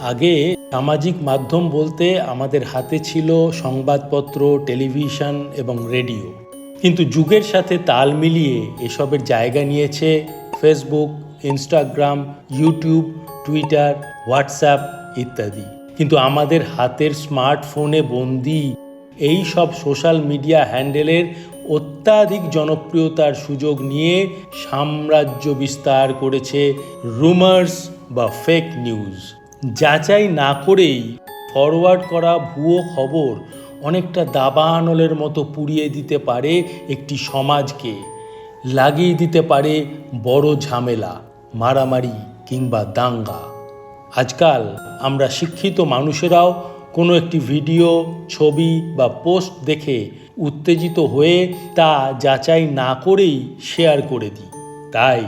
আগে সামাজিক মাধ্যম বলতে আমাদের হাতে ছিল সংবাদপত্র, টেলিভিশন এবং রেডিও। কিন্তু যুগের সাথে তাল মিলিয়ে এসবের জায়গা নিয়েছে Facebook, Instagram, YouTube, Twitter, WhatsApp ইত্যাদি। কিন্তু আমাদের হাতের স্মার্টফোনে বন্দি এই সব সোশ্যাল মিডিয়া হ্যান্ডেলের অত্যাধিক জনপ্রিয়তার সুযোগ নিয়ে সাম্রাজ্য বিস্তার করেছে রুমার্স বা ফেক নিউজ। যাচাই না করেই ফরওয়ার্ড করা ভুয়ো খবর অনেকটা দাবানলের মতো পুড়িয়ে দিতে পারে একটি সমাজকে, লাগিয়ে দিতে পারে বড় ঝামেলা, মারামারি কিংবা দাঙ্গা। আজকাল আমরা শিক্ষিত মানুষেরাও কোনো একটি ভিডিও, ছবি বা পোস্ট দেখে উত্তেজিত হয়ে তা যাচাই না করেই শেয়ার করে দিই। তাই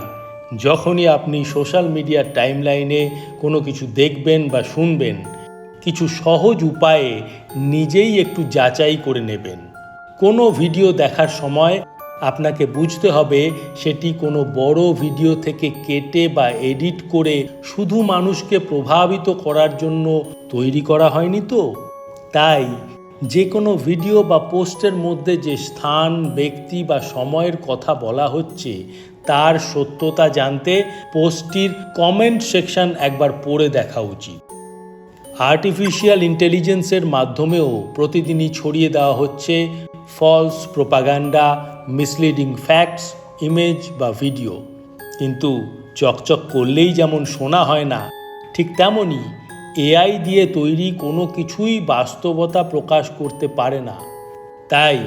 যখনই আপনি সোশ্যাল মিডিয়ার টাইমলাইনে কোনো কিছু দেখবেন বা শুনবেন, কিছু সহজ উপায়ে নিজেই একটু যাচাই করে নেবেন। কোনো ভিডিও দেখার সময় আপনাকে বুঝতে হবে সেটি কোনো বড় ভিডিও থেকে কেটে বা এডিট করে শুধু মানুষকে প্রভাবিত করার জন্য তৈরি করা হয়নি তো? তাই যে কোনো ভিডিও বা পোস্টের মধ্যে যে স্থান, ব্যক্তি বা সময়ের কথা বলা হচ্ছে, তার সত্যতা জানতে পোস্টটির কমেন্ট সেকশন একবার পড়ে দেখা উচিত। আর্টিফিশিয়াল ইন্টেলিজেন্সের মাধ্যমেও প্রতিদিনই ছড়িয়ে দেওয়া হচ্ছে false propaganda misleading facts image বা ভিডিও কিন্তু চকচক করলেই যেমন শোনা হয় না, ঠিক তেমনই এআই দিয়ে তৈরি কোনো কিছুই বাস্তবতা প্রকাশ করতে পারে না। তাই,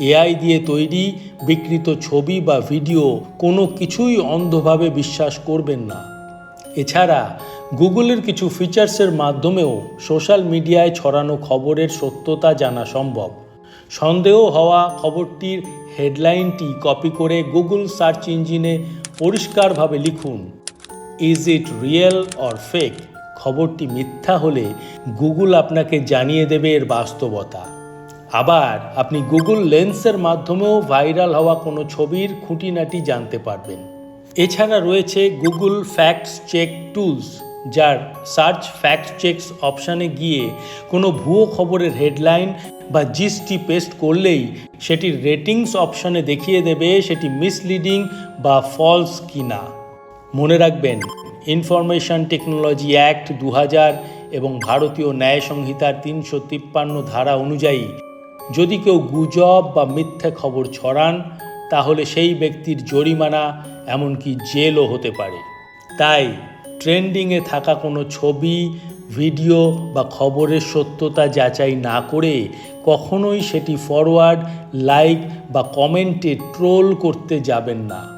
এআই দিয়ে তৈরি বিকৃত ছবি বা ভিডিও কোনো কিছুই অন্ধভাবে বিশ্বাস করবেন না। এছাড়া, গুগলের কিছু ফিচার্সের মাধ্যমেও সোশ্যাল মিডিয়ায় ছড়ানো খবরের সত্যতা জানা সম্ভব। সন্দেহ হওয়া খবরটির হেডলাইনটি কপি করে গুগল সার্চ ইঞ্জিনে পরিষ্কারভাবে লিখুন is it real or fake খবরটি মিথ্যা হলে গুগল আপনাকে জানিয়ে দেবে এর বাস্তবতা। আবার আপনি গুগল লেন্সের মাধ্যমেও ভাইরাল হওয়া কোনো ছবির খুঁটিনাটি জানতে পারবেন। এছাড়া রয়েছে গুগল ফ্যাক্টস চেক টুলস, যার সার্চ ফ্যাক্ট চেকস অপশানে গিয়ে কোনো ভুয়ো খবরের হেডলাইন বা জিসটি পেস্ট করলেই সেটির রেটিংস অপশানে দেখিয়ে দেবে সেটি মিসলিডিং বা ফলস কিনা। মনে রাখবেন ইনফরমেশন টেকনোলজি অ্যাক্ট দু হাজার এবং ভারতীয় ন্যায় সংহিতার তিনশো তিপ্পান্ন ধারা অনুযায়ী, যদি কেউ গুজব বা মিথ্যা খবর ছড়ান, তাহলে সেই ব্যক্তির জরিমানা, এমনকি জেলও হতে পারে। তাই, ট্রেন্ডিংয়ে থাকা কোনো ছবি, ভিডিও বা খবরের সত্যতা যাচাই না করে কখনোই সেটি ফরওয়ার্ড, লাইক বা কমেন্টে ট্রোল করতে যাবেন না।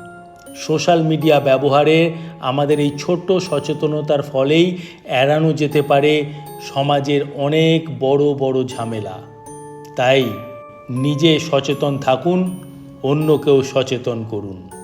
সোশ্যাল মিডিয়া ব্যবহারে আমাদের এই ছোট্ট সচেতনতার ফলেই এড়ানো যেতে পারে সমাজের অনেক বড় বড় ঝামেলা। তাই নিজে সচেতন থাকুন, অন্যকেও সচেতন করুন।